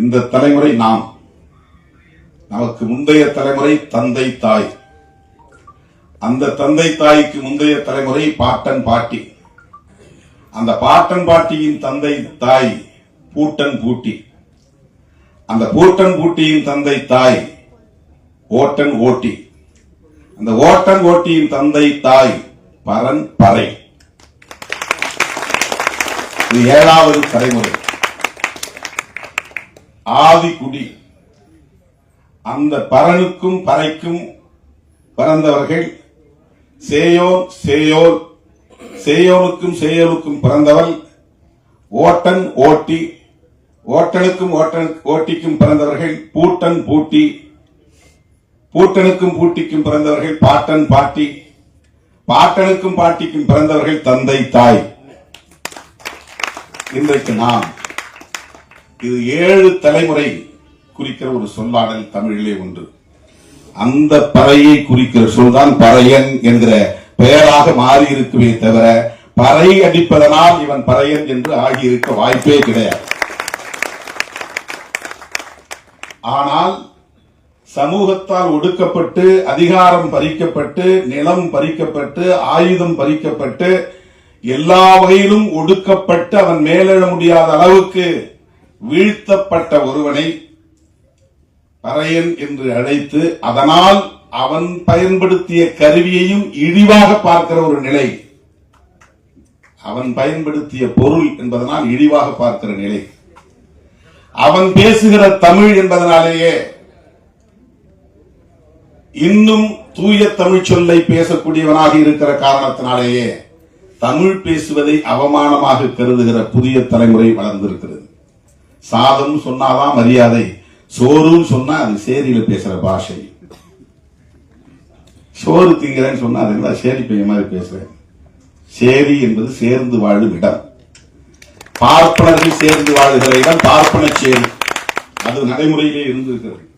இந்த தலைமுறை நாம். நமக்கு முந்தைய தலைமுறை தந்தை தாய். அந்த தந்தை தாய்க்கு முந்தைய தலைமுறை பாட்டன் பாட்டி. அந்த பாட்டன் பாட்டியின் தந்தை தாய் பூட்டன் பூட்டி. அந்த பூட்டன் பூட்டியின் தந்தை தாய் ஓட்டன் ஓட்டி. அந்த ஓட்டன் ஓட்டியின் தந்தை தாய் பரன் பறை. இது ஏழாவது தலைமுறை. ஆதிக்குடி. அந்த பரனுக்கும் பறைக்கும் பிறந்தவர்கள் சேயோன் சேயோல். சேயோனுக்கும் சேயோனுக்கும் பிறந்தவள் ஓட்டன் ஓட்டி. ஓட்டனுக்கும் ஓட்டன் ஓட்டிக்கும் பிறந்தவர்கள் பூட்டன் பூட்டி. பூட்டனுக்கும் பூட்டிக்கும் பிறந்தவர்கள் பாட்டன் பாட்டி. பாட்டனுக்கும் பாட்டிக்கும் பிறந்தவர்கள் தந்தை தாய். இன்றைக்கு நாம். இது ஏழு தலைமுறை குறிக்கிற ஒரு சொல்லாடல் தமிழிலே உண்டு அந்த பறையை குறிக்கிற சொல்தான் பறையன் என்கிற பெயராக மாறி இருக்குமே தவிர பறை அடிப்பதனால் இவன் பறையன் என்று ஆகியிருக்க வாய்ப்பே கிடையாது. ஆனால் சமூகத்தால் ஒடுக்கப்பட்டு அதிகாரம் பறிக்கப்பட்டு நிலம் பறிக்கப்பட்டு ஆயுதம் பறிக்கப்பட்டு எல்லா வகையிலும் ஒடுக்கப்பட்டு அவன் மேலெழ முடியாத அளவுக்கு வீழ்த்தப்பட்ட ஒருவனை பறையன் என்று அழைத்து அதனால் அவன் பயன்படுத்திய கருவியையும் இழிவாக பார்க்கிற ஒரு நிலை. அவன் பயன்படுத்திய பொருள் என்பதனால் இழிவாக பார்க்கிற நிலை. அவன் பேசுகிற தமிழ் என்பதனாலேயே இன்னும் தூய தமிழ் சொல்லை பேசக்கூடியவனாக இருக்கிற காரணத்தினாலேயே தமிழ் பேசுவதை அவமானமாக கருதுகிற புதிய தலைமுறை வளர்ந்திருக்கிறது. சாதம் சொன்னாதான் மரியாதை. சோறுன்னு சொன்னா அது சேரியில பேசுற பாஷை. சோறு திங்கிறேன்னு சொன்னா அது சேரி பையன் மாதிரி பேசுறேன் சேரி என்பது சேர்ந்து வாழும் இடம். பார்ப்பனர்கள் சேர்ந்து வாழுகிற இடம் பார்ப்பன சேரி. அது நடைமுறையிலே இருந்திருக்கிறது.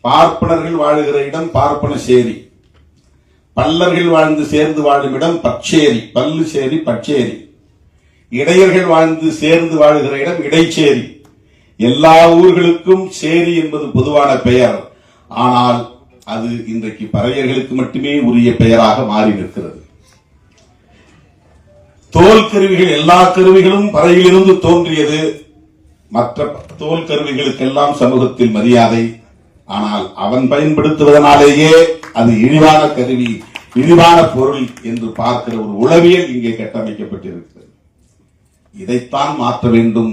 பார்ப்பனர்கள் வாழுகிற இடம் பார்ப்பன சேரி. பல்லர்கள் வாழ்ந்து சேர்ந்து வாழும் இடம் பச்சேரி. பல்லு சேரி பச்சேரி. இடையர்கள் வாழ்ந்து சேர்ந்து வாழுகிற இடம் இடைச்சேரி. எல்லா ஊர்களுக்கும் சேரி என்பது பொதுவான பெயர். ஆனால் அது இன்றைக்கு பறையர்களுக்கு மட்டுமே உரிய பெயராக மாறி நிற்கிறது. தோல் கருவிகள் எல்லா கருவிகளும் பறையிலிருந்து தோன்றியது. மற்ற தோல் கருவிகளுக்கெல்லாம் சமூகத்தில் மரியாதை. ஆனால் அவன் பயன்படுத்துவதனாலேயே அது இழிவான கருவி இழிவான பொருள் என்று பார்க்கிற ஒரு உளவியல் இங்கே கட்டமைக்கப்பட்டிருக்கிறது. இதைத்தான் மாற்ற வேண்டும்.